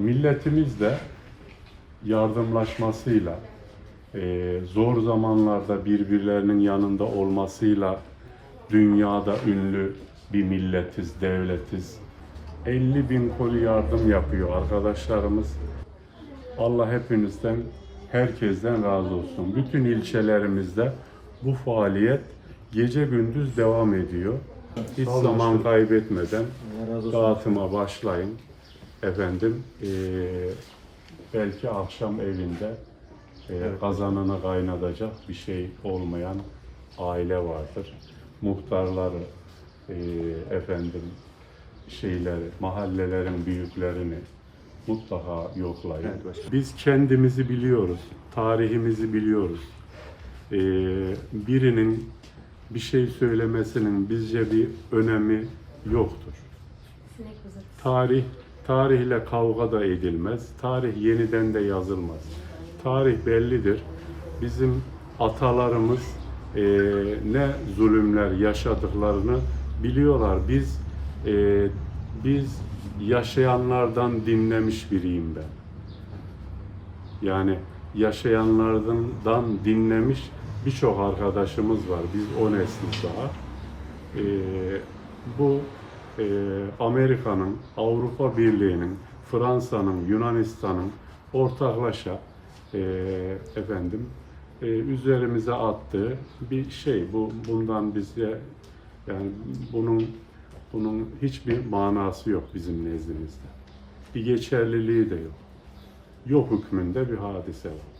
milletimiz de yardımlaşmasıyla, e, zor zamanlarda birbirlerinin yanında olmasıyla dünyada ünlü bir milletiz, devletiz. 50 bin koli yardım yapıyor arkadaşlarımız. Allah hepinizden, herkesten razı olsun. Bütün ilçelerimizde bu faaliyet gece gündüz devam ediyor. Hiç zaman kaybetmeden dağıtıma başlayın. Efendim, eee, belki akşam evinde eee, kazanını kaynatacak bir şey olmayan aile vardır. Muhtarları, eee, efendim, şeyleri, mahallelerin büyüklerini mutlaka yoklayın. Evet başkanım. Biz kendimizi biliyoruz, tarihimizi biliyoruz. Eee, birinin bir şey söylemesinin bizce bir önemi yoktur. Tarih, tarihle kavga da edilmez. Tarih yeniden de yazılmaz. Tarih bellidir. Bizim atalarımız eee, ne zulümler yaşadıklarını biliyorlar. Biz eee, biz yaşayanlardan dinlemiş biriyim ben. Yani yaşayanlardan dinlemiş birçok arkadaşımız var. Biz o nesliz daha. Ee, bu e, Amerika'nın, Avrupa Birliği'nin, Fransa'nın, Yunanistan'ın ortaklaşa e, efendim e, üzerimize attığı bir şey. Bu bundan bize yani bunun bunun hiçbir manası yok bizim nezdimizde. Bir geçerliliği de yok. Yok hükmünde bir hadise var.